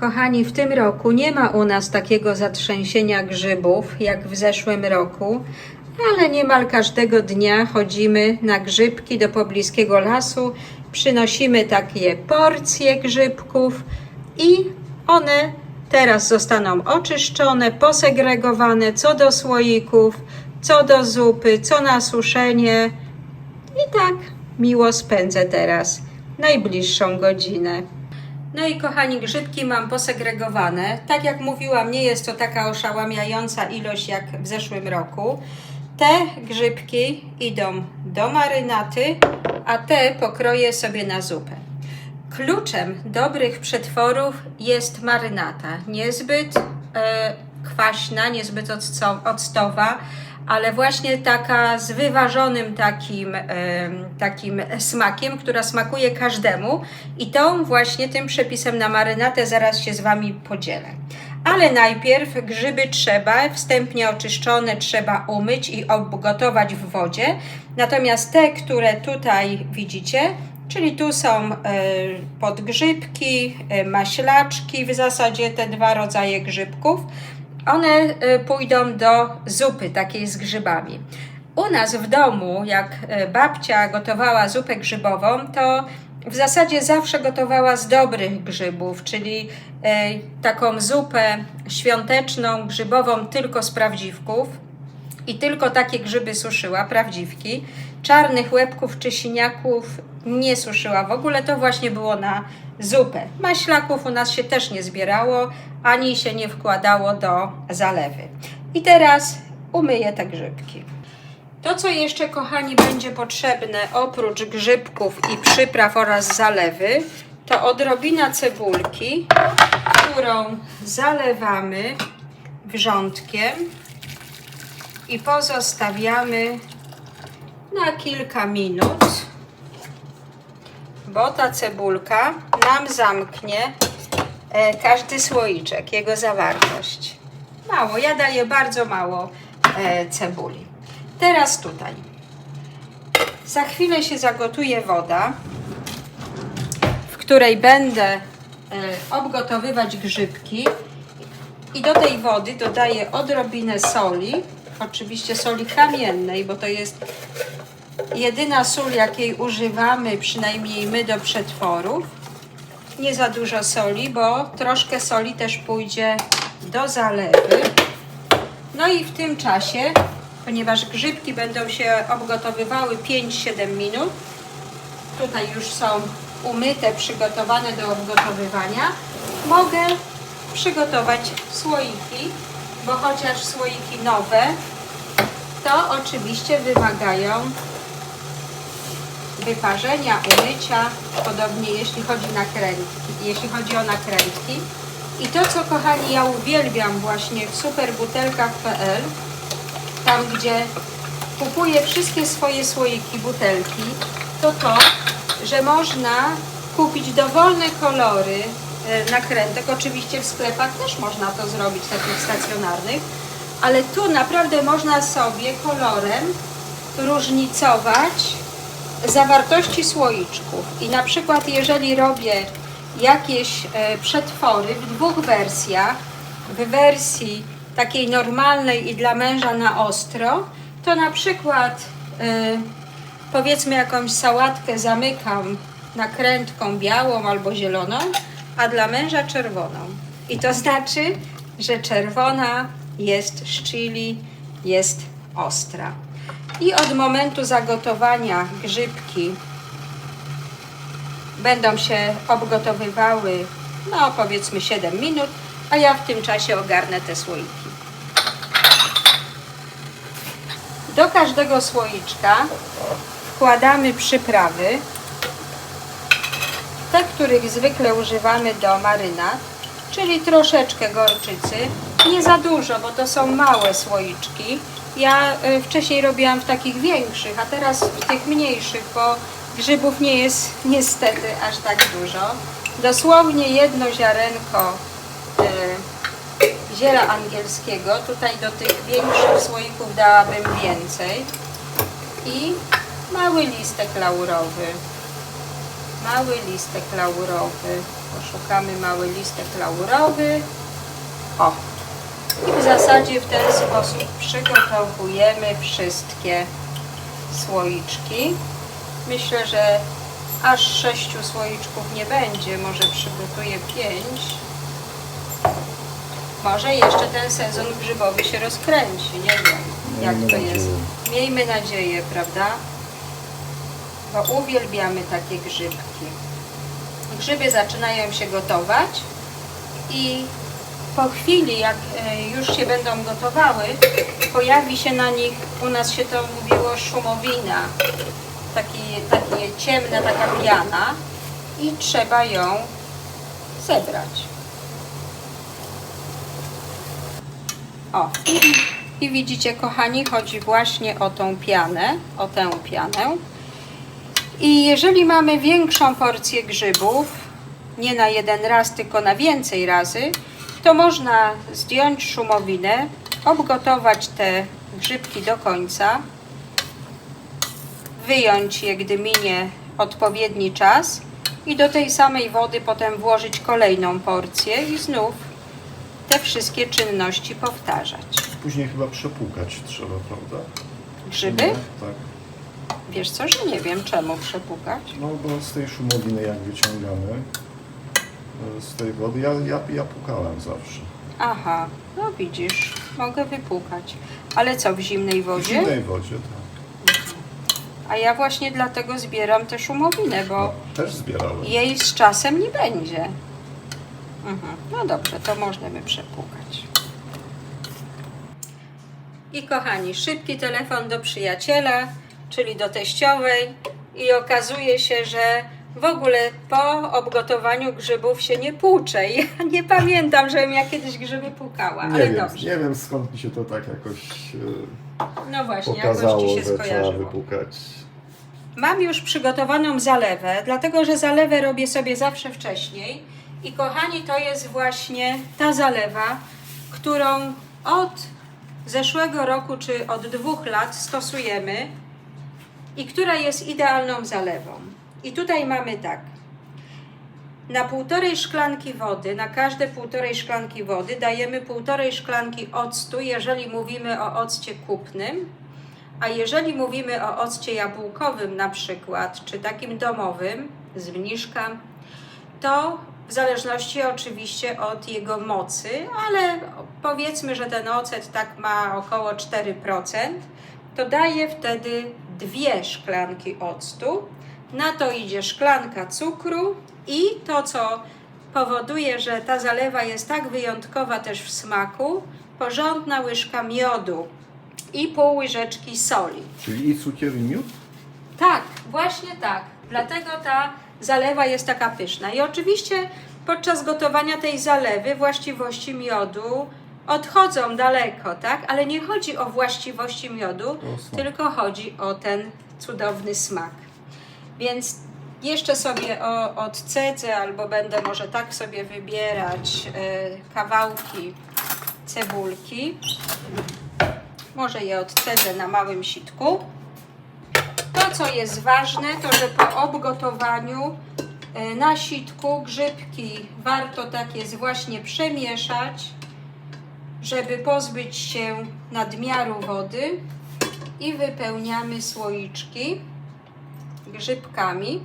Kochani, w tym roku nie ma u nas takiego zatrzęsienia grzybów jak w zeszłym roku, ale niemal każdego dnia chodzimy na grzybki do pobliskiego lasu, przynosimy takie porcje grzybków i one teraz zostaną oczyszczone, posegregowane co do słoików, co do zupy, co na suszenie. I tak miło spędzę teraz najbliższą godzinę. No i kochani, grzybki mam posegregowane. Tak jak mówiłam, nie jest to taka oszałamiająca ilość jak w zeszłym roku. Te grzybki idą do marynaty, a te pokroję sobie na zupę. Kluczem dobrych przetworów jest marynata. Niezbyt e, kwaśna, niezbyt octowa, ale właśnie taka z wyważonym takim, takim smakiem, która smakuje każdemu. I tą właśnie tym przepisem na marynatę zaraz się z Wami podzielę. Ale najpierw grzyby trzeba, wstępnie oczyszczone, trzeba umyć i obgotować w wodzie. Natomiast te, które tutaj widzicie, czyli tu są e, podgrzybki, e, maślaczki, w zasadzie te dwa rodzaje grzybków, one e, pójdą do zupy takiej z grzybami. U nas w domu, jak e, babcia gotowała zupę grzybową, to w zasadzie zawsze gotowała z dobrych grzybów, czyli e, taką zupę świąteczną, grzybową tylko z prawdziwków i tylko takie grzyby suszyła, prawdziwki. Czarnych łebków czy siniaków nie suszyła w ogóle, to właśnie było na zupę. Maślaków u nas się też nie zbierało, ani się nie wkładało do zalewy. I teraz umyję te grzybki. To, co jeszcze, kochani, będzie potrzebne oprócz grzybków i przypraw oraz zalewy, to odrobina cebulki, którą zalewamy wrzątkiem i pozostawiamy na kilka minut, bo ta cebulka nam zamknie e, każdy słoiczek, jego zawartość. Mało, ja daję bardzo mało e, cebuli. Teraz tutaj. Za chwilę się zagotuje woda, w której będę e, obgotowywać grzybki i do tej wody dodaję odrobinę soli, oczywiście soli kamiennej, bo to jest jedyna sól, jakiej używamy, przynajmniej my do przetworów. Nie za dużo soli, bo troszkę soli też pójdzie do zalewy. No i w tym czasie, ponieważ grzybki będą się obgotowywały 5-7 minut, tutaj już są umyte, przygotowane do obgotowywania, mogę przygotować słoiki, bo chociaż słoiki nowe, to oczywiście wymagają wyparzenia, umycia, podobnie jeśli chodzi, nakrętki, jeśli chodzi o nakrętki. I to, co kochani, ja uwielbiam właśnie w superbutelkach.pl, tam gdzie kupuję wszystkie swoje słoiki, butelki, to to, że można kupić dowolne kolory e, nakrętek. Oczywiście w sklepach też można to zrobić, takich stacjonarnych, ale tu naprawdę można sobie kolorem różnicować zawartości słoiczków. I na przykład jeżeli robię jakieś e, przetwory w dwóch wersjach, w wersji takiej normalnej i dla męża na ostro, to na przykład e, powiedzmy jakąś sałatkę zamykam nakrętką białą albo zieloną, a dla męża czerwoną. I to znaczy, że czerwona jest z chili, jest ostra. I od momentu zagotowania grzybki będą się obgotowywały, no powiedzmy 7 minut, a ja w tym czasie ogarnę te słoiki. Do każdego słoiczka wkładamy przyprawy, te, których zwykle używamy do marynat, czyli troszeczkę gorczycy, nie za dużo, bo to są małe słoiczki. Ja y, wcześniej robiłam w takich większych, a teraz w tych mniejszych, bo grzybów nie jest niestety aż tak dużo. Dosłownie jedno ziarenko y, ziela angielskiego. Tutaj do tych większych słoików dałabym więcej. I mały listek laurowy. Mały listek laurowy. Poszukamy mały listek laurowy. O! Zasadzie w ten sposób przygotowujemy wszystkie słoiczki. Myślę, że aż sześciu słoiczków nie będzie, może przygotuję pięć. Może jeszcze ten sezon grzybowy się rozkręci, nie wiem jak to jest. Miejmy nadzieję, prawda? Bo uwielbiamy takie grzybki. Grzyby zaczynają się gotować i po chwili, jak e, już się będą gotowały, pojawi się na nich, u nas się to mówiło szumowina, taki, takie ciemna taka piana i trzeba ją zebrać. O, i, i widzicie, kochani, chodzi właśnie o tą pianę, o tę pianę. I jeżeli mamy większą porcję grzybów, nie na jeden raz, tylko na więcej razy, to można zdjąć szumowinę, obgotować te grzybki do końca, wyjąć je, gdy minie odpowiedni czas i do tej samej wody potem włożyć kolejną porcję i znów te wszystkie czynności powtarzać. Później chyba przepłukać trzeba, prawda? Grzyby? Nie? Tak. Wiesz co, że nie wiem czemu przepukać. No bo z tej szumowiny jak wyciągamy z tej wody, ja, ja, ja pukałem zawsze. Aha, no widzisz, mogę wypukać. Ale co, w zimnej W wodzie? zimnej wodzie, tak. A ja właśnie dlatego zbieram tę szumowinę, bo No, też zbierałem. jej z czasem nie będzie. Mhm. No dobrze, to możemy przepłukać. I kochani, szybki telefon do przyjaciela, czyli do teściowej i okazuje się, że w ogóle po obgotowaniu grzybów się nie płucze. Ja nie pamiętam, żebym ja kiedyś grzyby płukała, Nie ale wiem, dobrze. nie wiem skąd mi się to tak jakoś e, No właśnie, jakoś pokazało, ci się że trzeba skojarzyło. wypukać. Mam już przygotowaną zalewę, dlatego że zalewę robię sobie zawsze wcześniej. I kochani, to jest właśnie ta zalewa, którą od zeszłego roku czy od dwóch lat stosujemy i która jest idealną zalewą. I tutaj mamy tak. Na półtorej szklanki wody, na każde półtorej szklanki wody dajemy półtorej szklanki octu, jeżeli mówimy o occie kupnym. A jeżeli mówimy o occie jabłkowym na przykład, czy takim domowym z mniszka, to w zależności oczywiście od jego mocy, ale powiedzmy, że ten ocet tak ma około 4%, to daje wtedy dwie szklanki octu. Na to idzie szklanka cukru i to, co powoduje, że ta zalewa jest tak wyjątkowa też w smaku, porządna łyżka miodu i pół łyżeczki soli. Czyli i cukier i miód? Tak, właśnie tak. Dlatego ta zalewa jest taka pyszna. I oczywiście podczas gotowania tej zalewy właściwości miodu odchodzą daleko, tak? Ale nie chodzi o właściwości miodu, smak. tylko chodzi o ten cudowny smak. Więc jeszcze sobie odcedzę, albo będę może tak sobie wybierać e, kawałki cebulki. Może je odcedzę na małym sitku. To, co jest ważne, to że po obgotowaniu e, na sitku grzybki warto tak jest właśnie przemieszać, żeby pozbyć się nadmiaru wody i wypełniamy słoiczki grzybkami.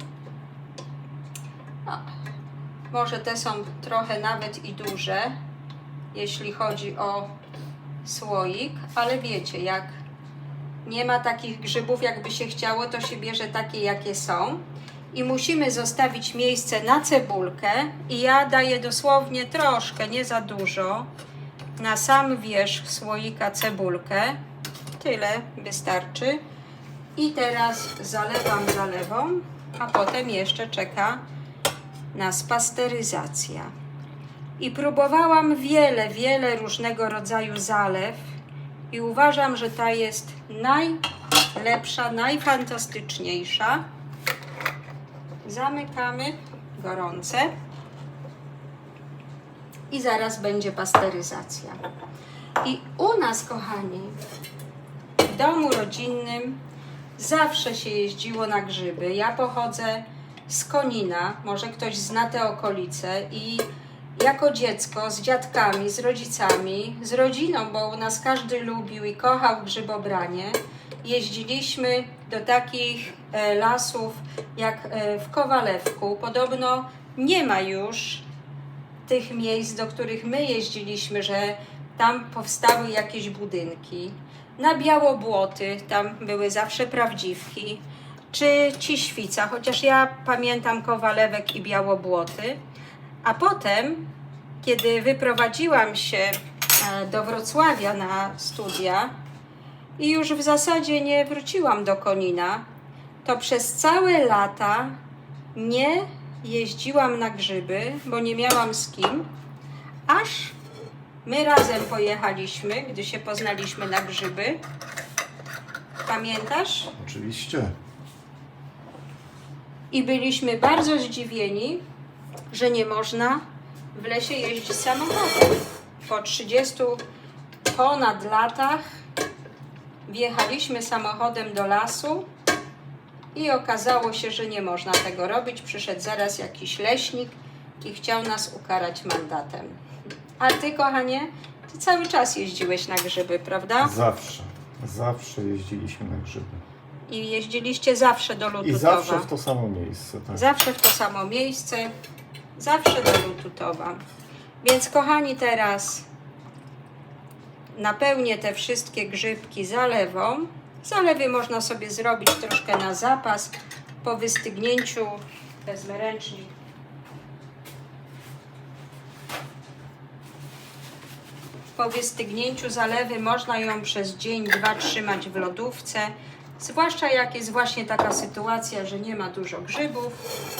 O, może te są trochę nawet i duże, jeśli chodzi o słoik, ale wiecie, jak nie ma takich grzybów, jakby się chciało, to się bierze takie, jakie są. I musimy zostawić miejsce na cebulkę. I ja daję dosłownie troszkę, nie za dużo, na sam wierzch słoika cebulkę. Tyle wystarczy. I teraz zalewam zalewą, a potem jeszcze czeka nas pasteryzacja. I próbowałam wiele, wiele różnego rodzaju zalew i uważam, że ta jest najlepsza, najfantastyczniejsza. Zamykamy gorące i zaraz będzie pasteryzacja. I u nas, kochani, w domu rodzinnym zawsze się jeździło na grzyby. Ja pochodzę z Konina, może ktoś zna te okolice i jako dziecko z dziadkami, z rodzicami, z rodziną, bo u nas każdy lubił i kochał grzybobranie, jeździliśmy do takich e, lasów jak e, w Kowalewku. Podobno nie ma już tych miejsc, do których my jeździliśmy, że tam powstały jakieś budynki. Na Białobłoty, tam były zawsze prawdziwki, czy Ciświca, chociaż ja pamiętam Kowalewek i Białobłoty. A potem, kiedy wyprowadziłam się e, do Wrocławia na studia i już w zasadzie nie wróciłam do Konina, to przez całe lata nie jeździłam na grzyby, bo nie miałam z kim, aż my razem pojechaliśmy, gdy się poznaliśmy na grzyby. Pamiętasz? Oczywiście. I byliśmy bardzo zdziwieni, że nie można w lesie jeździć samochodem. Po 30 ponad latach wjechaliśmy samochodem do lasu i okazało się, że nie można tego robić. Przyszedł zaraz jakiś leśnik i chciał nas ukarać mandatem. A ty, kochanie, ty cały czas jeździłeś na grzyby, prawda? Zawsze. Zawsze jeździliśmy na grzyby. I jeździliście zawsze do Lututowa. I zawsze w to samo miejsce. Tak. Zawsze w to samo miejsce, zawsze do Lututowa. Więc kochani, teraz napełnię te wszystkie grzybki zalewą. Zalewy można sobie zrobić troszkę na zapas. Po wystygnięciu wezmę ręcznik. Po wystygnięciu zalewy można ją przez dzień, dwa trzymać w lodówce. Zwłaszcza jak jest właśnie taka sytuacja, że nie ma dużo grzybów,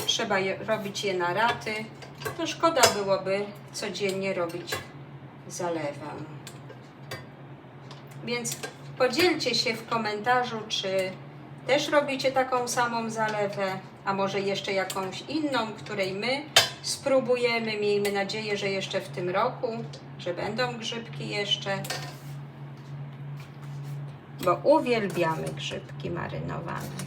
trzeba je, robić je na raty, to szkoda byłoby codziennie robić zalewę. Więc podzielcie się w komentarzu, czy też robicie taką samą zalewę, a może jeszcze jakąś inną, której my spróbujemy. Miejmy nadzieję, że jeszcze w tym roku, że będą grzybki jeszcze, bo uwielbiamy grzybki marynowane.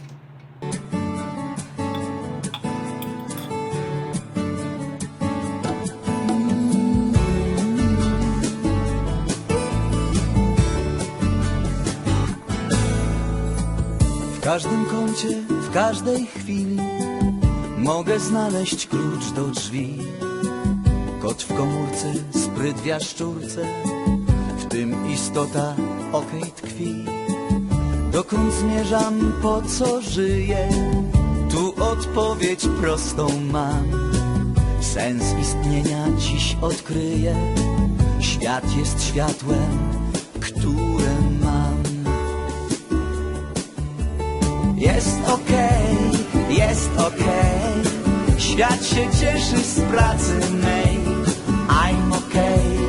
W każdym kącie, w każdej chwili Mogę znaleźć klucz do drzwi. Kot w komórce, spryt w jaszczurce. W tym istota okej tkwi. Dokąd zmierzam, po co żyję? Tu odpowiedź prostą mam. Sens istnienia dziś odkryję. Świat jest światłem, które mam. Jest okej, jest okej Świat się cieszy z pracy mej. I'm okay,